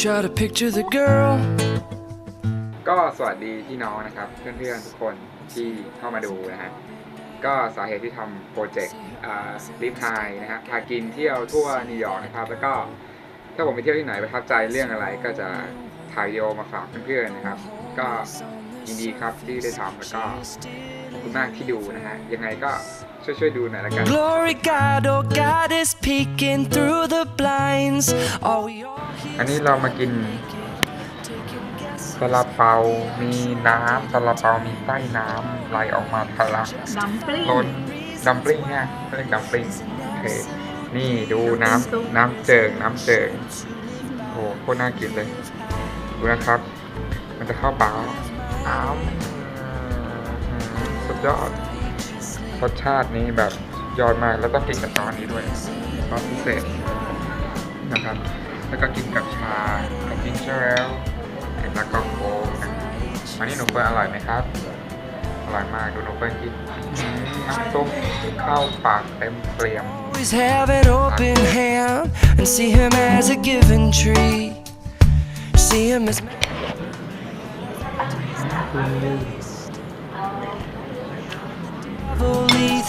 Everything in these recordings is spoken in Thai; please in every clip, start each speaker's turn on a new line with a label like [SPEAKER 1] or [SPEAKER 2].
[SPEAKER 1] try to picture the girl.
[SPEAKER 2] ก็สวัสดีพี่น้องนะครับ เพื่อนๆทุกคนที่เข้ามาดูนะฮะก็สาเหตุที่ทำโปรเจกต์ลิฟไฮนะฮะพากินเที่ยวทั่วนิวยอร์กนะครับ แล้วก็ถ้าผมไปเที่ยวที่ไหนประทับใจเรื่องอะไรก็จะถ่ายวิดีโอมาฝากเพื่อนๆนะครับ ก็ยินดีครับที่ได้ทำแล้วก็ขอบคุณมากที่ดูนะฮะยังไงก็ ช่วยๆดูหน่อยละกัน
[SPEAKER 1] Glory God, oh God is peeking through the blinds. Are we all
[SPEAKER 2] อัน
[SPEAKER 1] here
[SPEAKER 2] นี้เรามากิน
[SPEAKER 1] taking guesses?
[SPEAKER 2] ซาลาเปา มีน้ำซาลาเปา มีไส้น้ำไหลออกมาทะลัก
[SPEAKER 3] ดัมปลิ้ง
[SPEAKER 2] ล้นดัมปลิ้งเนี่ยเขาเรียกดัมปลิ้งโอเคนี่ดูน้ำน้ำเจิงน้ำเจิงโอ้โหโคตรน่ากินเลยดูนะครับ มันจะเข้าปากอ้าวสุดยอด รสชาตินี้แบบยอดมากแล้วต้องกินกับซอสนี้ด้วยซอสพิเศษนะครับ แล้วก็กินกับชากับจิงเจอร์เอลแล้วก็โค้กนะอันนี้หนูเฟิร์นอร่อยไหมครับอร่อยมากดูหนูเฟิร์นกินอื้อหือน้ำซุปเข้าปากเต็มเปลี่ยม
[SPEAKER 1] Always have an open hand and see him as a given tree. See him as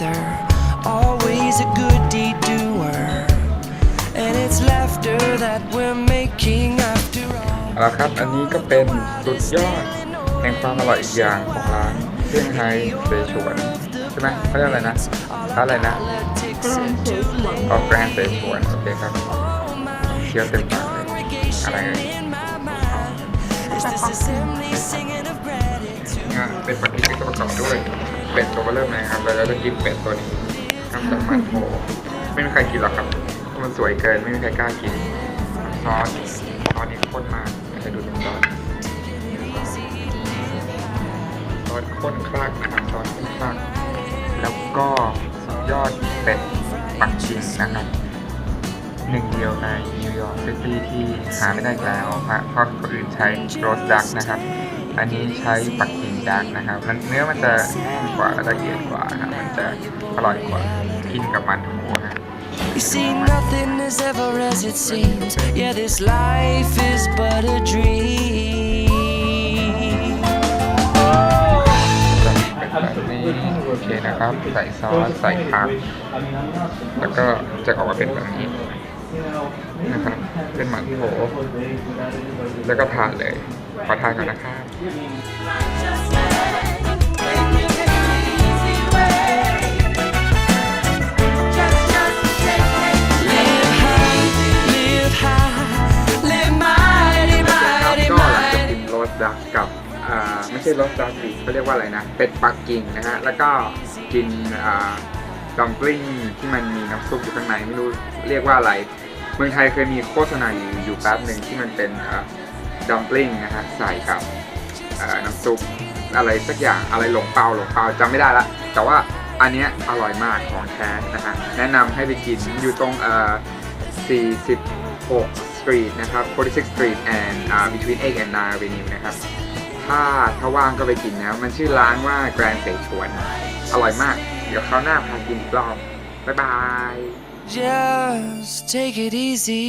[SPEAKER 1] devil either. Always a good deed doer. And it's laughter that we're making after all.
[SPEAKER 2] เอาละครับ อันนี้ก็เป็นสุดยอดแห่งความอร่อยอีกอย่างของร้านเซี่ยงไฮ้เสฉวนใช่ไหมเขาเรียกอะไรนะร้านอะไรนะ
[SPEAKER 3] แกรนเสฉวน
[SPEAKER 2] ออกแกรนเสฉวนโอเคครับเคี้ยวเต็มปากเลยอะไรเอ่ย
[SPEAKER 1] It's this assembly singing of gratitude.
[SPEAKER 2] งานเป็นปักกิ่งที่ประกอบด้วย เป็ดตัวเริ่มเลยครับแล้วก็กินเป็ดตัวนี้ทำจากมันโถไม่มีใครกินหรอกครับ มันสวยเกินไม่มีใครกล้ากิน ซอสซอสนี้ข้นมากอยากให้ดูตรงซอสซอสข้นคลักนะครับซอสข้นคลักแล้วก็ยอดเป็ดปักกิ่งนะครับหนึ่งเดียวในนิวยอร์กซิตี้ที่หาไม่ได้อีกแล้วฮะเพราะคนอื่นใช้โรสดักนะครับ อันนี้ใช้ปักกิ่งดักนะครับ มันเนื้อมันจะแห้งกว่าและละเอียดกว่าครับมันจะอร่อยกว่ากินกับมันโถฮะ
[SPEAKER 1] You see, nothing is ever as it seems. Yeah, this life is but a dream.
[SPEAKER 2] แบบนี้โอเคนะครับ ใส่ซอสใส่ผัก แล้วก็จะออกมาเป็นแบบนี้นะครับเป็นหมันโถแล้วก็ทานเลย ขอทานก่อนนะครับ
[SPEAKER 1] Live high, live high, live mighty,
[SPEAKER 2] ครับ
[SPEAKER 1] mighty,
[SPEAKER 2] ก็หลังจาก
[SPEAKER 1] mighty.
[SPEAKER 2] กินโรสดักกับอ่าไม่ใช่โรสดักสิเขาเรียกว่าอะไรนะเป็ดปักกิ่งนะฮะแล้วก็กินอ่าดัมปลิ้งที่มันมีน้ำซุปอยู่ข้างในไม่รู้เรียกว่าอะไร เมืองไทยเคยมีโฆษณาอยู่อยู่แป๊บหนึ่งที่มันเป็น ดัมปลิงนะฮะใส่กับน้ำซุปอะไรสักอย่างอะไรหลงเปาหลงเปาจำไม่ได้ละ แต่ว่าอันเนี้ยอร่อยมากของแท้นะฮะแนะนำให้ไปกินอยู่ตรงเอ่อ46 Street นะครับ46 Street and uh, between 8 and 9 Avenue นะครับถ้าถ้าว่างก็ไปกินนะมันชื่อร้านว่า Grand เสฉวน อร่อยมาก เดี๋ยวคราวหน้าพากินอีกรอบ บ๊ายบาย
[SPEAKER 1] Just take it easy.